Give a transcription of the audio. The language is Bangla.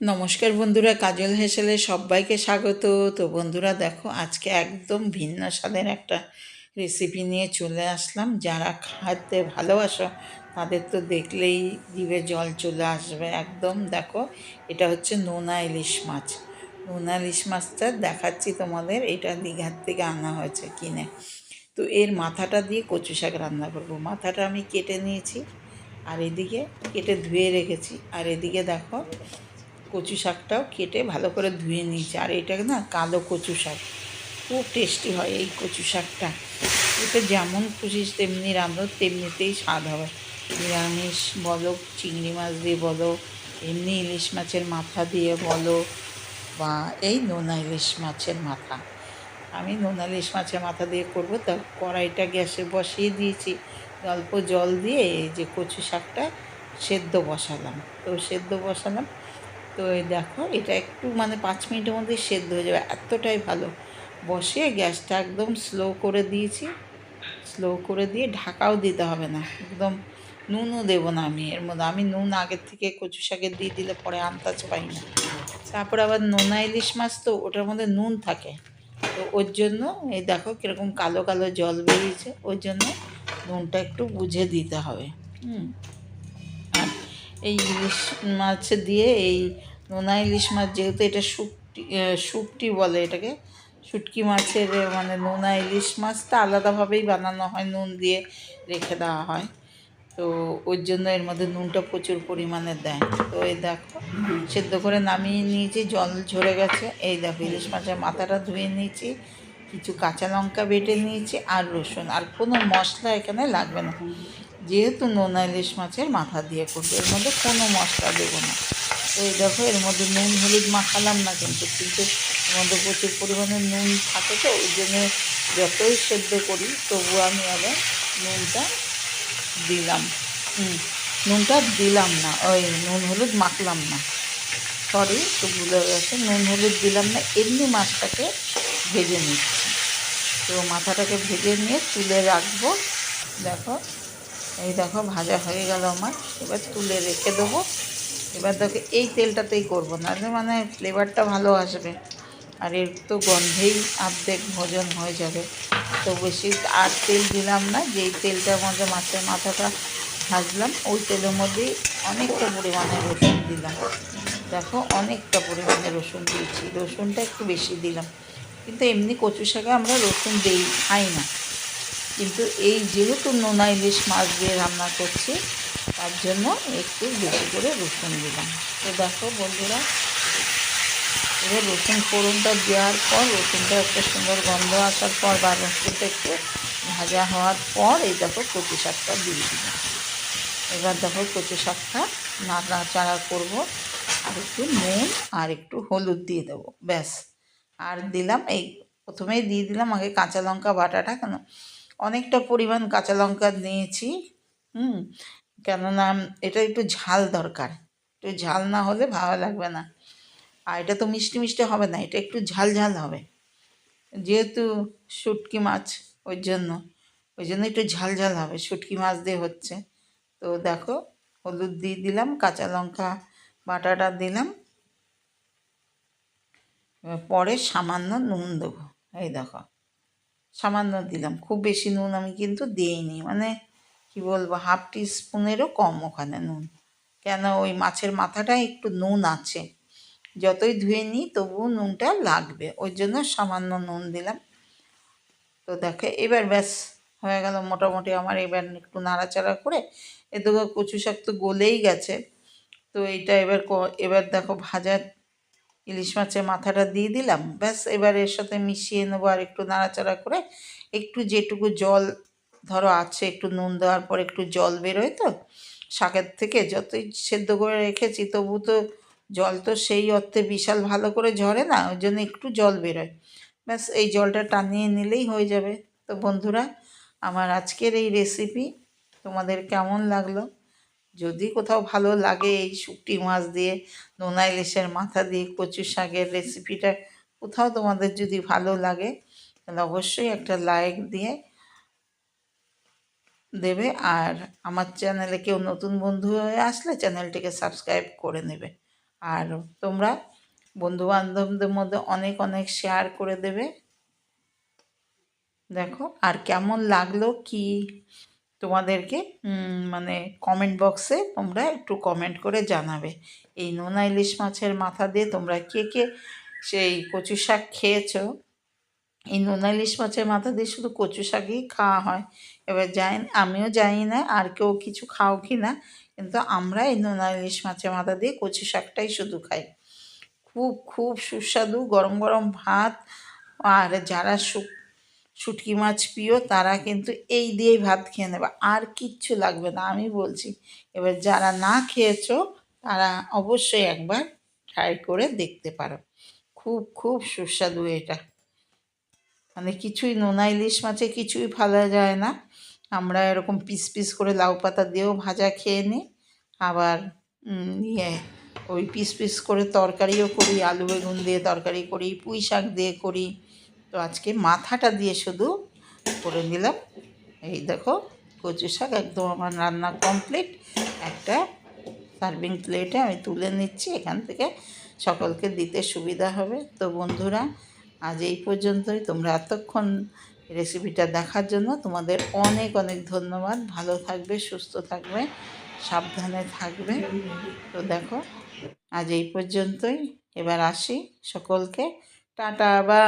নমস্কার বন্ধুরা, কাজল হেসেলে সবাইকে স্বাগত। তো বন্ধুরা, দেখো, আজকে একদম ভিন্ন স্বাদের একটা রেসিপি নিয়ে চলে আসলাম। যারা খাতে ভালোবাসো, তাদের তো দেখলেই জিভে জল চলে আসবে। একদম, দেখো, এটা হচ্ছে নোনা ইলিশ মাছ। নোনা ইলিশ মাছটা দেখাচ্ছি তোমাদের, এটা দীঘার থেকে আনা হয়েছে কিনে। তো এর মাথাটা দিয়ে কচু শাক রান্না করব। মাথাটা আমি কেটে নিয়েছি, আর এদিকে কেটে ধুয়ে রেখেছি। আর এদিকে দেখো কচু শাকটাও কেটে ভালো করে ধুয়ে নিয়েছি। আর এটা না কালো কচু শাক। খুব টেস্টি হয় এই কচু শাকটা। এটা যেমন খুশি তেমনি রাঁধো, তেমনিতেই স্বাদ হবে নিরামিষ বলো, চিংড়ি মাছ দিয়ে বলো, এমনি ইলিশ মাছের মাথা দিয়ে বলো, বা এই নোনা ইলিশ মাছের মাথা। আমি নোনা ইলিশ মাছের মাথা দিয়ে করব, তা কড়াইটা গ্যাসে বসিয়ে দিয়েছি। অল্প জল দিয়ে এই যে কচু শাকটা সেদ্ধ বসালাম। তো সেদ্ধ বসালাম তো এই দেখো, এটা একটু মানে পাঁচ মিনিটের মধ্যে সেদ্ধ হয়ে যাবে, এতটাই ভালো। বসে গ্যাসটা একদম স্লো করে দিয়েছি। স্লো করে দিয়ে ঢাকাও দিতে হবে না, একদম নুনও দেবো না আমি, এর মধ্যে। আমি নুন আগের থেকে কচু শাকে দিয়ে দিলে পরে আন্দাজ পাই না। তারপর আবার নোনা ইলিশ মাছ তো, ওটার মধ্যে নুন থাকে। তো ওর জন্য, এই দেখো কীরকম কালো কালো জল বেরিয়েছে, ওর জন্য নুনটা একটু বুঝে দিতে হবে। হুম। এই ইলিশ মাছ দিয়ে, এই নোনা ইলিশ মাছ যেহেতু এটা শুকটি শুকটি বলে এটাকে, শুটকি মাছের মানে নোনা ইলিশ মাছটা আলাদাভাবেই বানানো হয়, নুন দিয়ে রেখে দেওয়া হয়। তো ওর জন্য এর মধ্যে নুনটা প্রচুর পরিমাণে দেয়। তো এই দেখো, সেদ্ধ করে নামিয়ে নিয়েছি, জল ঝরে গেছে। এই দেখো, ইলিশ মাছের মাথাটা ধুয়ে নিয়েছি, কিছু কাঁচা লঙ্কা বেটে নিয়েছি আর রসুন। আর কোনো মশলা এখানে লাগবে না। যেহেতু নোনা ইলিশ মাছের মাথা দিয়ে করব, এর মধ্যে কোনো মশলা দেবো না। তো এই দেখো, এর মধ্যে নুন, হলুদ মাখালাম না কিন্তু কিন্তু এর মধ্যে প্রচুর পরিমাণে নুন থাকে তো, ওই জন্য যতই সেদ্ধ করি তবু আমি আবার নুনটা দিলাম। নুনটা দিলাম না, ওই নুন, হলুদ মাখলাম না। সরি তো ভুলে গেছে, নুন, হলুদ দিলাম না, এমনি মাছটাকে ভেজে নিচ্ছি। তো মাথাটাকে ভেজে নিয়ে তুলে রাখব। দেখো এই দেখো, ভাজা হয়ে গেল আমার। এবার তুলে রেখে দেবো। এবার দেখো, এই তেলটাতেই করব, না মানে ফ্লেভারটা ভালো আসবে। আর এর তো গন্ধেই অর্ধেক ভোজন হয়ে যাবে। তো বেশি আর তেল দিলাম না, যেই তেলটার মধ্যে মাছের মাথাটা ভাজলাম, ওই তেলের মধ্যেই অনেকটা পরিমাণে রসুন দিলাম। দেখো, অনেকটা পরিমাণে রসুন দিয়েছি। রসুনটা একটু বেশি দিলাম। কিন্তু এমনি কচু শাকে আমরা রসুন দিই, খাই না। কিন্তু এই যেহেতু নোনা ইলিশ মাছ দিয়ে রান্না করছি, তার জন্য একটু বেশি করে রসুন দিলাম। তো দেখো বন্ধুরা, এবার রসুন ফোড়নটা দেওয়ার পর, রসুনটা একটা সুন্দর গন্ধ আসার পর, বা রসুনটা একটু ভাজা হওয়ার পর, এই দেখো কচু শাকটা দিয়ে দিলাম। এবার দেখো কচু শাকটা নাড়াচাড়া করব, আর একটু নুন আর একটু হলুদ দিয়ে দেবো, ব্যাস। আর দিলাম, এই প্রথমেই দিয়ে দিলাম আগে কাঁচা লঙ্কা বাটাটা, কেন অনেকটা পরিমাণ কাঁচা লঙ্কা নিয়েছি, হুম, কেননা এটা একটু ঝাল দরকার। একটু ঝাল না হলে ভালো লাগবে না। আর এটা তো মিষ্টি মিষ্টি হবে না, এটা একটু ঝাল ঝাল হবে। যেহেতু শুটকি মাছ, ওই জন্য ওই জন্য একটু ঝাল ঝাল হবে, শুটকি মাছ দিয়ে হচ্ছে। তো দেখো, হলুদ দিয়ে দিলাম, কাঁচা লঙ্কা বাটাটা দিলাম। পরে সামান্য নুন দেবো, এই দেখো। সামান্য দিলাম। খুব বেশি নুন আমি কিন্তু দিইনি। মানে কি বলব, হাফ টি স্পুনেরও কম ওখানে নুন। কেন ওই মাছের মাথাটা একটু নুন আছে। যতই ধুয়ে নিই তবুও নুনটা লাগবে। ওই জন্য সামান্য নুন দিলাম। তো দেখো এবার ব্যাস, হয়ে গেল মোটামুটি আমার। এবার একটু নাড়াচাড়া করে এদিকে কচু শাক তো গলেই গেছে। তো এইটা এবার এবার দেখো ভাজা ইলিশ মাছের মাথাটা দিয়ে দিলাম। ব্যাস, এবার এর সাথে মিশিয়ে নেব আর একটু নাড়াচাড়া করে। একটু যেটুকু জল ধরো আছে, একটু নুন দেওয়ার পর একটু জল বেরোয় তো, শাকের থেকে যতই সেদ্ধ করে রেখেছি তবু তো জল তো সেই অর্থে বিশাল ভালো করে ঝরে না, ওই জন্য একটু জল বেরোয়। ব্যাস, এই জলটা টানিয়ে নিলেই হয়ে যাবে। তো বন্ধুরা, আমার আজকের এই রেসিপি তোমাদের কেমন লাগল? যদি কোথাও ভালো লাগে এই শুকটি মাছ দিয়ে, নোনা ইলিশের মাথা দিয়ে, কচু শাকের রেসিপিটা কোথাও তোমাদের যদি ভালো লাগে, তাহলে অবশ্যই একটা লাইক দিয়ে দেবে। আর আমার চ্যানেলে কেউ নতুন বন্ধু হয়ে আসলে চ্যানেলটিকে সাবস্ক্রাইব করে নেবে। আর তোমরা বন্ধু বান্ধবদের মধ্যে অনেক অনেক শেয়ার করে দেবে। দেখো, আর কেমন লাগল কি? তোমাদেরকে মানে কমেন্ট বক্সে তোমরা একটু কমেন্ট করে জানাবে। এই নোনা ইলিশ মাছের মাথা দিয়ে তোমরা কে কে সেই কচু শাক খেয়েছো? এই নোনা ইলিশ মাছের মাথা দিয়ে শুধু কচু শাকই খাওয়া হয়। এবার জানি, আমিও জানি না, আর কেউ কিছু খাও কি না, কিন্তু আমরা এই নোনা ইলিশ মাছের মাথা দিয়ে কচু শাকটাই শুধু খাই। খুব খুব সুস্বাদু গরম গরম ভাত, আর যারা শুক শুটকি মাছ প্রিয়, তারা কিন্তু এই দিয়েই ভাত খেয়ে নেবে। আর কিচ্ছু লাগবে না, আমি বলছি। এবার যারা না খেয়েছো, তারা অবশ্যই একবার ট্রাই করে দেখতে পারো। খুব খুব সুস্বাদু এটা। মানে কিছুই নোনা ইলিশ মাছে কিছুই ফেলা যায় না। আমরা এরকম পিস পিস করে লাউ পাতা দিয়েও ভাজা খেয়ে নিই। আবার ইয়ে ওই পিস পিস করে তরকারিও করি, আলু বেগুন দিয়ে তরকারি করি, পুঁই শাক দিয়ে করি। আজকে মাথাটা দিয়ে শুধু করে নিলাম। এই দেখো, কচু শাক একদম আমার রান্না কমপ্লিট একটা সার্ভিং প্লেটে আমি তুলে নিচ্ছি, এখান থেকে সকলকে দিতে সুবিধা হবে। তো বন্ধুরা, আজ এই পর্যন্তই। তোমরা এতক্ষণ রেসিপিটা দেখার জন্য তোমাদের অনেক অনেক ধন্যবাদ। ভালো থাকবে, সুস্থ থাকবে, সাবধানে থাকবে। তো দেখো, আজ এই পর্যন্তই। এবার আসি সকলকে। টাটা বা